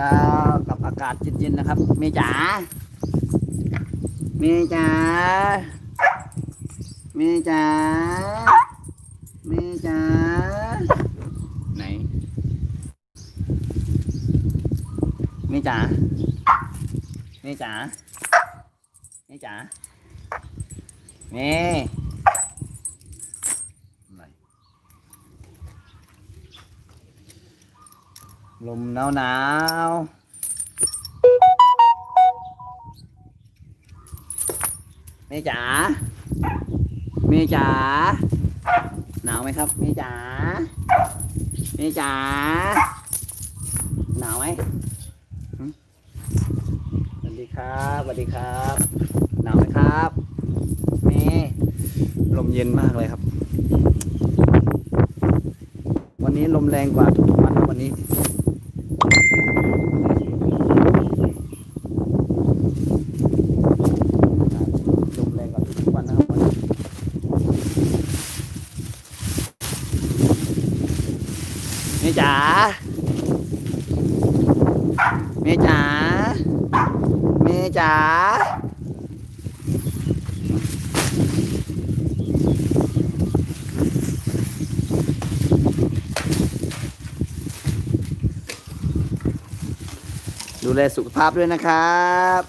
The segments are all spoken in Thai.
แล้วกับอากาศเย็นๆนะครับ เมย์จ๋า เมย์จ๋า เมย์จ๋า เมย์จ๋า ไหน เมย์จ๋า เมย์จ๋า เมย์จ๋า เมย์อะไร ลมหนาวหนาวเมย์จ๋าเมย์จ๋าหนาวไหมครับเมย์จ๋าเมย์จ๋าหนาวไหมหึสวัสดีครับสวัสดีครับ หนาวไหมครับเมย์ลมเย็นมากเลยครับ วันนี้ลมแรงกว่าทุกๆวันนะวันนี้ ลมแรงกว่าทุกวันนะครับวันนี้เมย์ จ๋าเมย์จ๋าเมย์จ๋าดูแลสุขภาพด้วยนะครับ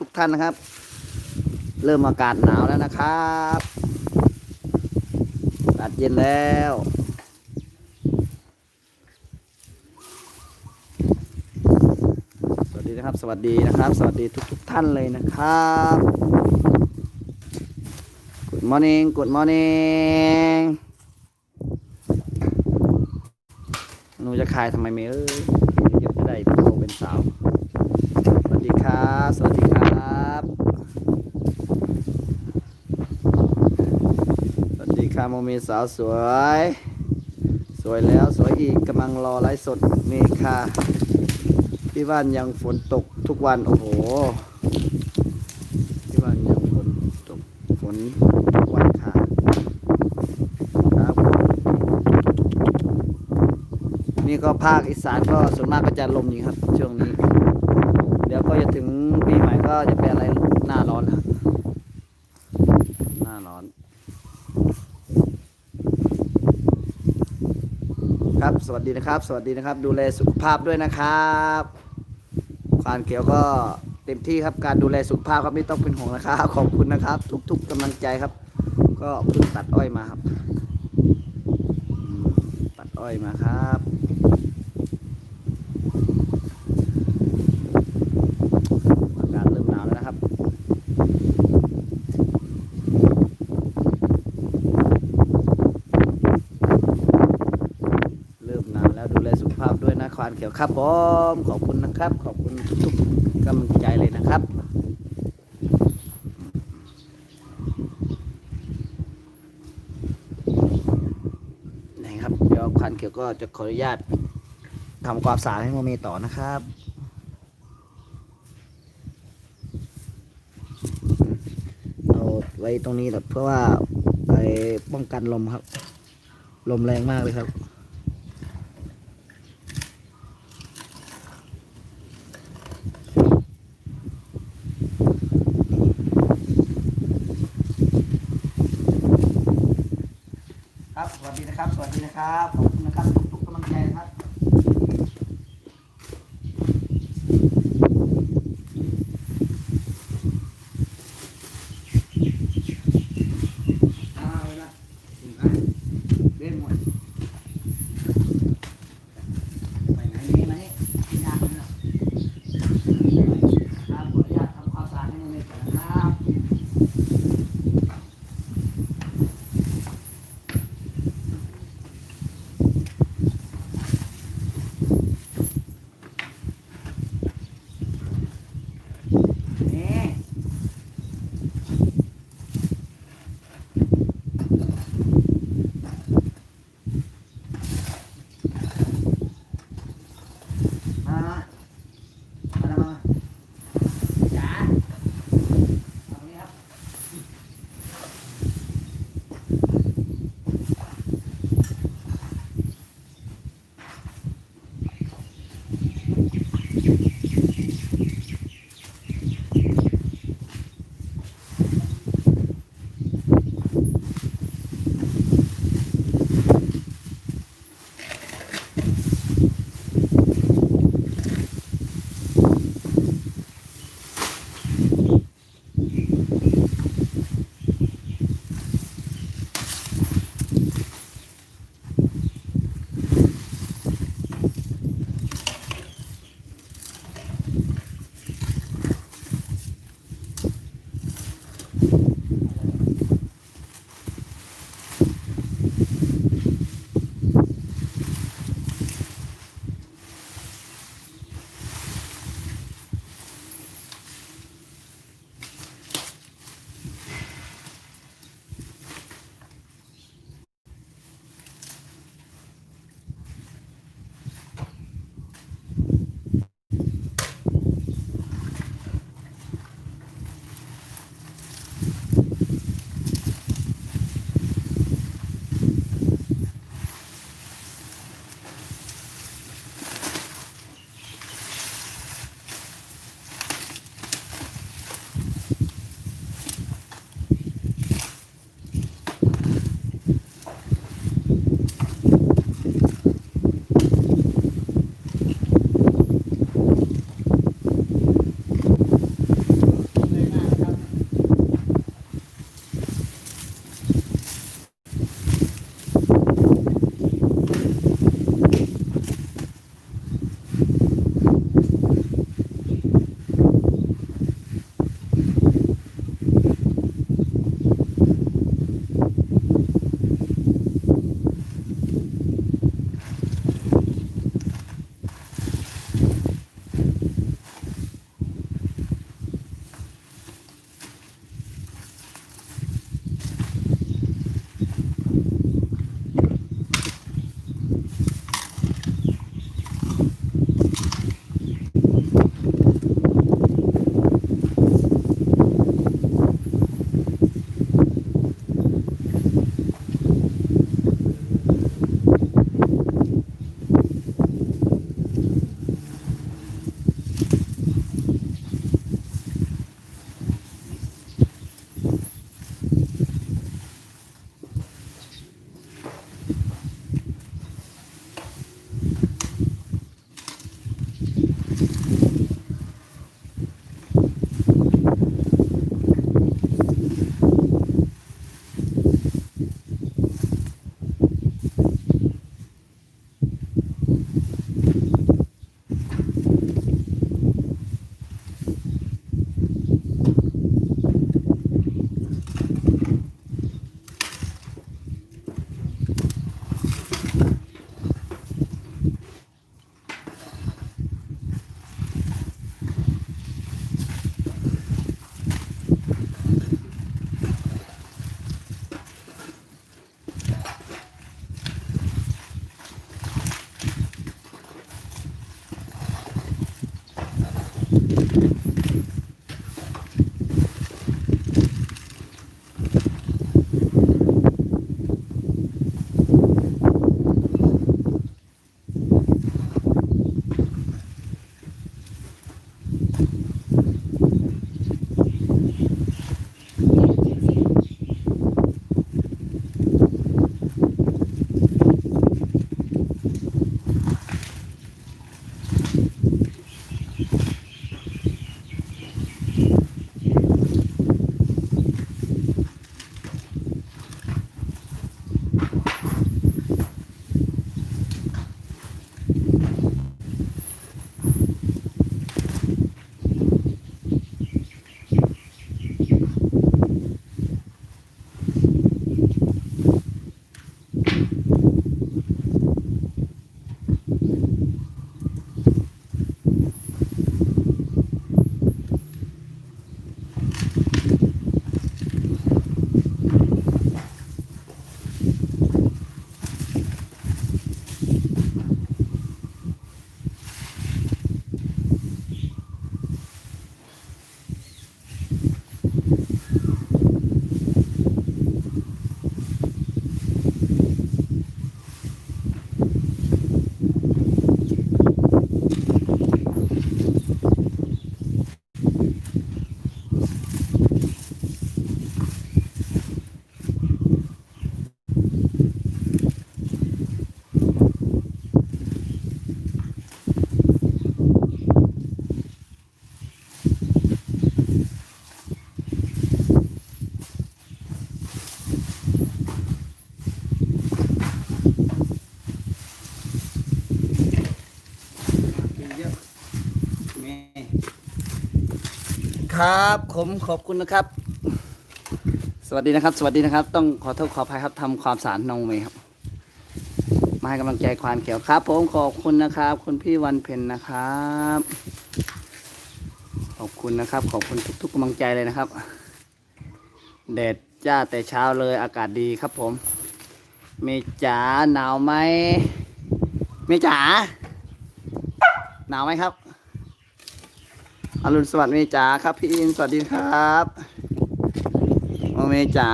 ทุกๆทท่านนะครับ เริ่มอากาศหนาวแล้วนะครับอากาศเย็นแล้ว สวั สวัสดีนะครับ สวัสดีทุกๆทท่านเลยนะครับ Good morning Good morning หนูจะขายทำไมเมย์เอ้ยเดี๋ยวจะได้โตเป็นสาว สวัสดีครับ สวัสดีครับสวัสดีค่ะโมเมสาวสวย สวยแล้วสวยอีกกำลังรอไลฟ์สดเมค่า ที่บ้านยังฝนตกทุกวัน โอ้โห ที่บ้านยังฝนตกฝนทุกวันค่ะครับ นี่ก็ภาคอีสานก็ส่วนมากก็จะลมอย่างนี้ครับ ช่วงนี้ เดี๋ยวก็จะถึงปีใหม่ก็จะเป็นอะไรหน้าร้อนแล้วหน้าร้อน ครับ สวัสดีนะครับ สวัสดีนะครับ ดูแลสุขภาพด้วยนะครับ ควานเขียวก็เต็มที่ครับการดูแลสุขภาพครับไม่ต้องเป็นห่วงนะครับขอบคุณนะครับ ทุกๆกำลังใจครับ ก็เพิ่งตัดอ้อยมาครับ ตัดอ้อยมาครับ อากาศเริ่มหนาวแล้วนะครับ เริ่มหนาวแล้วดูแลสุขภาพด้วยนะควานเขียวครับผมขอบคุณนะครับขอบ ทุกกำลังใจเลยนะครับ นะครับ เดี๋ยวควานเขียวก็จะขออนุญาตทำความสะอาดให้โมเมต่อนะครับเอาไว้ตรงนี้แบบเพื่อว่าไปป้องกันลมครับ ลมแรงมากเลยครับ สวัสดีนะครับ สวัสดีนะครับ ขอบคุณนะครับทุกๆกำลังใจนะครับ ครับ ผมขอบคุณนะครับ สวัสดีนะครับ สวัสดีนะครับ ต้องขอโทษขออภัยครับทำความสะอาดน้องเมย์ครับ มาให้กำลังใจควานเขียวครับ ผมขอบคุณนะครับ คุณพี่วันเพ็ญนะครับ ขอบคุณนะครับ ขอบคุณทุกๆกำลังใจเลยนะครับ แดดจ้าแต่เช้าเลยอากาศดีครับ ผม เมย์จ๋าหนาวไหมเมย์จ๋าหนาวไหมครับ อรุณสวัสดิ์เมจ๋าครับพี่อินสวัสดีครับโมเมจ๋า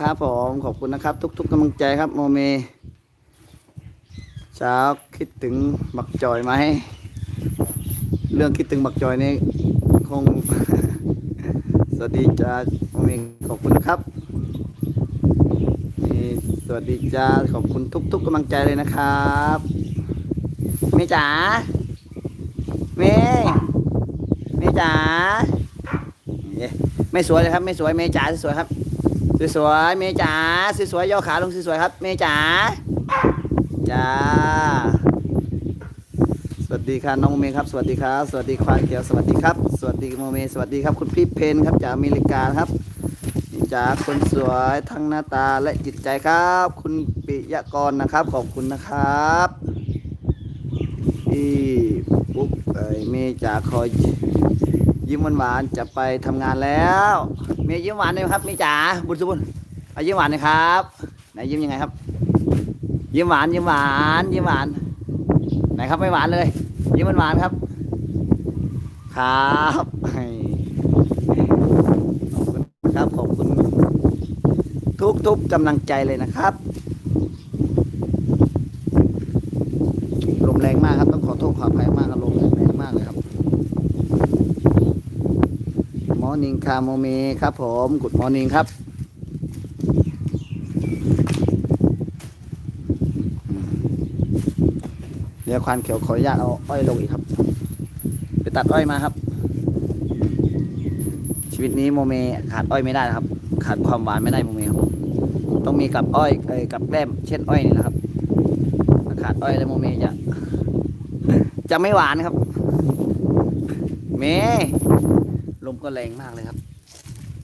ครับผมขอบคุณนะครับทุก ๆกำลังใจครับโมเมเช้าคิดถึงบักจอยไหมเรื่องคิดถึงบักจอยนี่คง สวัสดีจ้าโมเมขอบคุณนะครับสวัสดีจ้าขอบคุณทุก ๆกำลังใจเลยนะครับเมจ๋าเมย์เมย์ จ๋าไม่สวยเลยครับ ไม่สวยเมย์จ๋าสวยครับ สวยๆเมย์จ๋าสวยๆย่อขาลงสวยๆครับ เมย์จ๋าจ้าสวัสดีค่ะน้องเมย์ครับ สวัสดีครับ สวัสดีควานเขียวสวัสดีครับ สวัสดีโมเมย์สวัสดีครับคุณพี่เพนครับจากอเมริกาครับจากคนสวยทั้งหน้าตาและจิตใจครับ คุณปิยกรนะครับ ขอบคุณนะครับพี่ปุ๊บเอ้ยเมย์จ๋าคอย ยิ้มหวานๆจะไปทำงานแล้วเมย์ยิ้มหวานหน่อยครับเมย์จ๋าบุญสุบุญเอายิ้มหวานน่อยครับไหนยิ้มยังไงครับ ยิ้มหวานยิ้มหวานยิ้มหวานไหนครับไม่หวานเลย ยิ้มหวานครับ ครับขอบคุณครับขอบคุณทุกๆกำลังใจเลยนะครับลมแรงมากครับต้องขอโทษขออภัยมากครับลมแรงมากเลยครับมอ ร์นิ่งคาโมเมครับผมกุดมอร์นิ่งครับเดี๋ยวควานเขียวขออนุญาตเอาอ้อยลงอีกครับ ไปตัดอ้อยมาครับ ชีวิตนี้โมเมขาดอ้อยไม่ได้นะครับ ขาดความหวานไม่ได้โมเมครับ ต้องมีกับอ้อยเอ้กับแกล้มเช่นอ้อยนี่นะครับถ้าขาดอ้อยแล้วโมเมจะจะไม่หวานครับ เม ลมก็แรงมากเลยครับ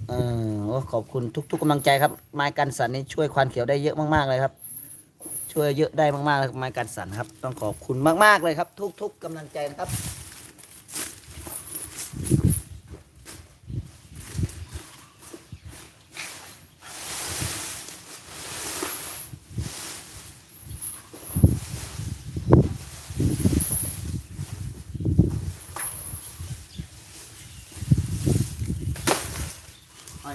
เออขอบคุณทุกๆกำลังใจครับ ไม้กันสันนี่ช่วยควานเขียวได้เยอะมากๆเลยครับ ช่วยเยอะได้มากๆเลยไม้กันสันครับ ต้องขอบคุณมากๆเลยครับ ทุกๆกำลังใจนะครับ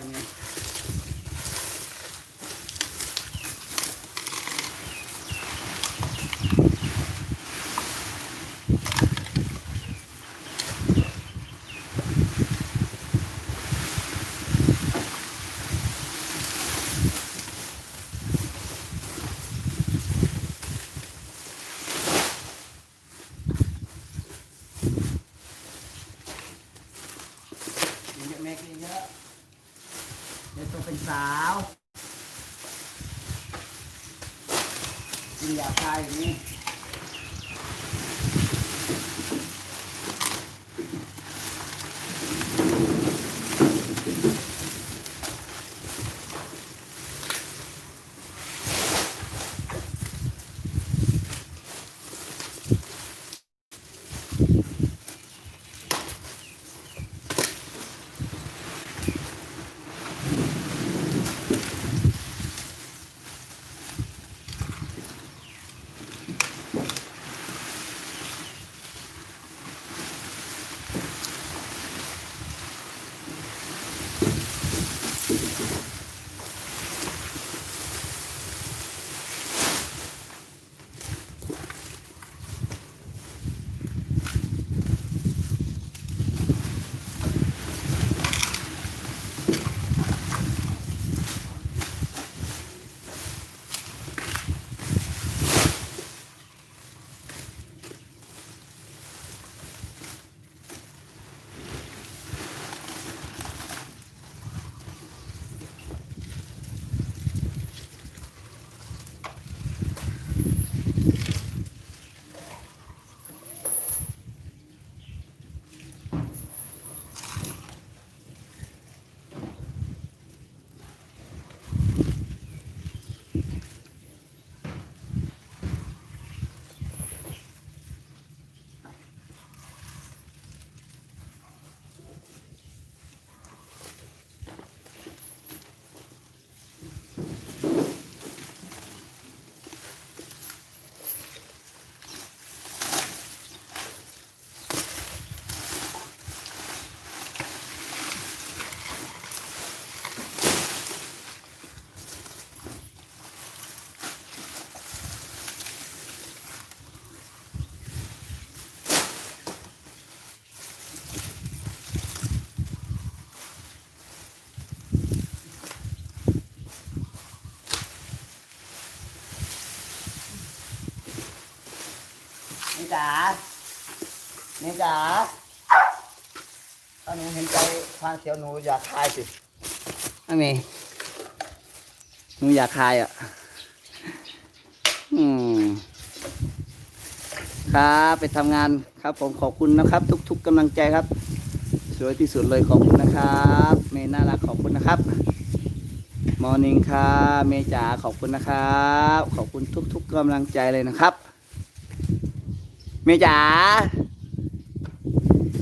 อ้อยเมเยอะๆแม่กินเยอะ เดี๋ยวโตเป็นสาวกินยาคายอย่างนี้ จ๋าเมย์จ๋าถ้าหนูเห็นใจควานเขียวหนูอยากคายสิไอ้เมย์หนูอยากคายอะ อืม ครับ ไปทำงานครับ ผมขอบคุณนะครับ ทุก ๆกำลังใจครับ สวยที่สุดเลยขอบคุณนะครับเมย์น่ารักขอบคุณนะครับมอร์นิ่งครับเมย์จ๋าขอบคุณนะครับ ขอบคุณทุก ๆกำลังใจเลยนะครับ เมจ๋า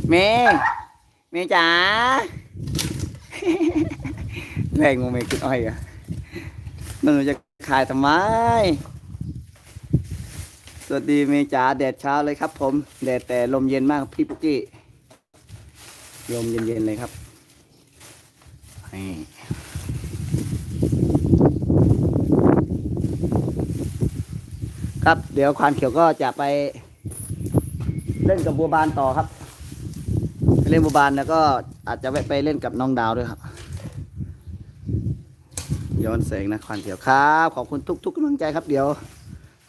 เมเมจ๋าแรงงงเมกินอ้อยอะนั่นหนูจะขายทำไม สวัสดีเมจ๋าแดดเช้าเลยครับ ผมแดดแต่ลมเย็นมากพี่ปุ๊กกี้ลมเย็นๆเลยครับนี่ครับเดี๋ยวควานเขียวก็จะไป เล่นกับบัวบานต่อครับไปเล่นบัวบานแล้วก็อาจจะแวะไปเล่นกับน้องดาวด้วยครับ ย้อนแสงนะควานเขียวครับขอบคุณทุกๆกำลังใจครับเดี๋ยว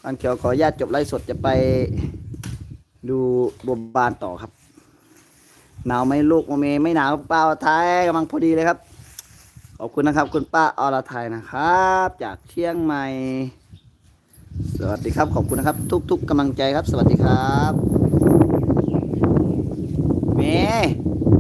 อันเขียวขออนุญาตจบไลฟ์สดจะไปดูบัวบานต่อครับหนาวไหมลูกโมเมไม่หนาวป้าอรไทยกำลังพอดีเลยครับ ขอบคุณนะครับ คุณป้าอรไทยนะครับ จากเชียงใหม่ สวัสดีครับขอบคุณนะครับ ทุก ๆกำลังใจครับ สวัสดีครับ Yeah.